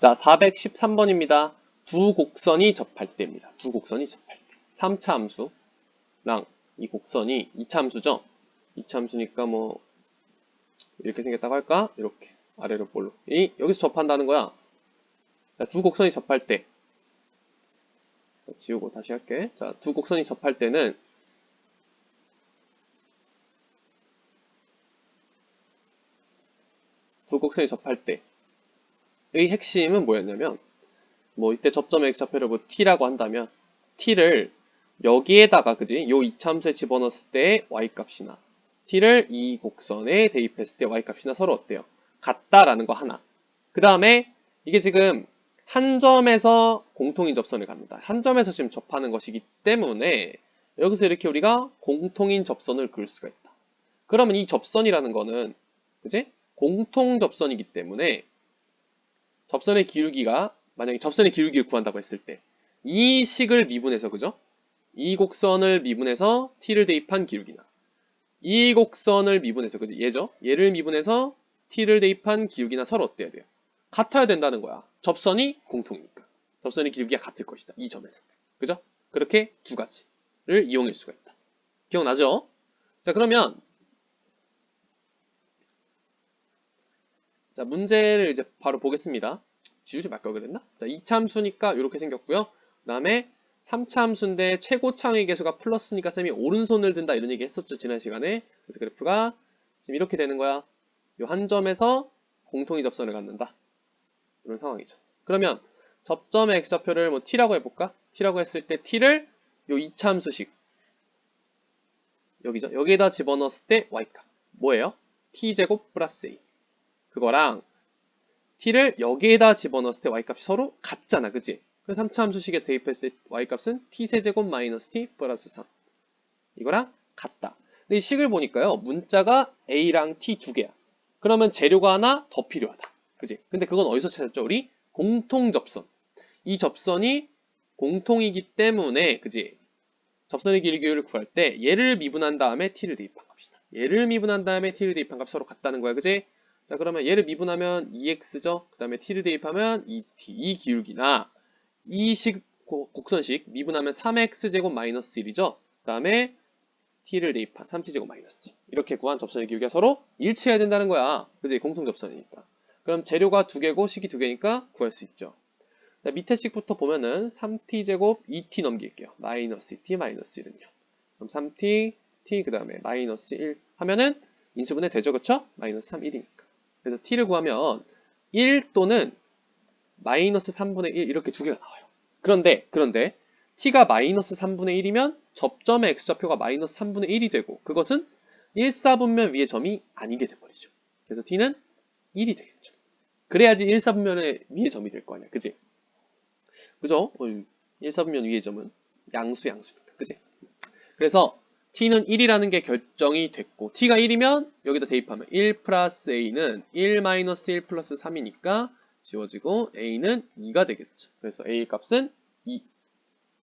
자, 413번입니다. 두 곡선이 접할 때입니다. 두 곡선이 접할 때. 3차 함수랑 이 곡선이 2차 함수죠? 2차 함수니까 뭐 이렇게 생겼다고 할까? 이렇게 아래로 볼로. 이 여기서 접한다는 거야. 자, 두 곡선이 접할 때 지우고 다시 할게. 자, 두 곡선이 접할 때는 두 곡선이 접할 때의 핵심은 뭐였냐면 뭐 이때 접점의 x좌표를 뭐 t라고 한다면 t를 여기에다가 그지 요 이참수에 집어넣었을 때 y 값이나 t를 이 곡선에 대입했을 때 y 값이나 서로 어때요? 같다라는 거 하나. 그 다음에 이게 지금 한 점에서 공통인 접선을 갖는다. 한 점에서 지금 접하는 것이기 때문에 여기서 이렇게 우리가 공통인 접선을 그을 수가 있다. 그러면 이 접선이라는 거는 그지? 공통 접선이기 때문에 접선의 기울기가 만약에 접선의 기울기를 구한다고 했을 때 이 식을 미분해서 그죠? 이 곡선을 미분해서 t를 대입한 기울기나 이 곡선을 미분해서 그지? 얘죠? 얘를 미분해서 t를 대입한 기울기나 서로 어때야 돼요? 같아야 된다는 거야. 접선이 공통이니까. 접선의 기울기가 같을 것이다. 이 점에서. 그죠? 그렇게 두 가지를 이용할 수가 있다. 기억나죠? 자, 그러면 자, 문제를 이제 바로 보겠습니다. 지우지 말 걸 그랬나? 자, 2차 함수니까 이렇게 생겼고요. 그 다음에 3차 함수인데 최고 창의 계수가 플러스니까 쌤이 오른손을 든다 이런 얘기 했었죠. 지난 시간에. 그래서 그래프가 지금 이렇게 되는 거야. 이 한 점에서 공통의 접선을 갖는다. 이런 상황이죠. 그러면 접점의 x좌표를 뭐 t라고 해볼까? t라고 했을 때 t를 요 2차 함수식 여기죠. 여기에다 집어넣었을 때 y값 뭐예요? t제곱 플러스 a 그거랑 t를 여기에다 집어넣었을 때 y값이 서로 같잖아. 그지? 그래서 3차 함수식에 대입했을 때 y값은 t세제곱 마이너스 t 플러스 3 이거랑 같다. 근데 이 식을 보니까요. 문자가 a랑 t 두 개야. 그러면 재료가 하나 더 필요하다. 그지? 근데 그건 어디서 찾았죠? 우리 공통 접선. 이 접선이 공통이기 때문에 그지? 접선의 길이를 구할 때 얘를 미분한 다음에 t를 대입한 값이다. 얘를 미분한 다음에 t를 대입한 값 서로 같다는 거야. 그지? 자 그러면 얘를 미분하면 2x죠. 그 다음에 t를 대입하면 2t. 이 기울기나 이식 곡선식 미분하면 3x제곱 마이너스 1이죠. 그 다음에 t를 대입한 3t제곱 마이너스 이렇게 구한 접선의 기울기가 서로 일치해야 된다는 거야. 그지? 공통 접선이니까. 그럼 재료가 두 개고 식이 두 개니까 구할 수 있죠. 자, 밑에 식부터 보면은 3t제곱 2t 넘길게요. 마이너스 2t 마이너스 1은요. 그럼 3t, t 그 다음에 마이너스 1 하면은 인수분해 되죠. 그쵸? 마이너스 3, 1이니까. 그래서 t를 구하면 1 또는 마이너스 3분의 1 이렇게 두 개가 나와요. 그런데 그런데 t가 마이너스 3분의 1이면 접점의 x좌표가 마이너스 3분의 1이 되고 그것은 1, 4분면 위의 점이 아니게 돼버리죠. 그래서 t는 1이 되겠죠. 그래야지 1, 4분면의 위의 점이 될 거 아니야. 그지? 그죠? 1, 4분면 위의 점은 양수, 양수니까. 그지? 그래서 t는 1이라는 게 결정이 됐고 t가 1이면 여기다 대입하면 1 플러스 a는 1 마이너스 1 플러스 3이니까 지워지고 a는 2가 되겠죠. 그래서 a 값은 2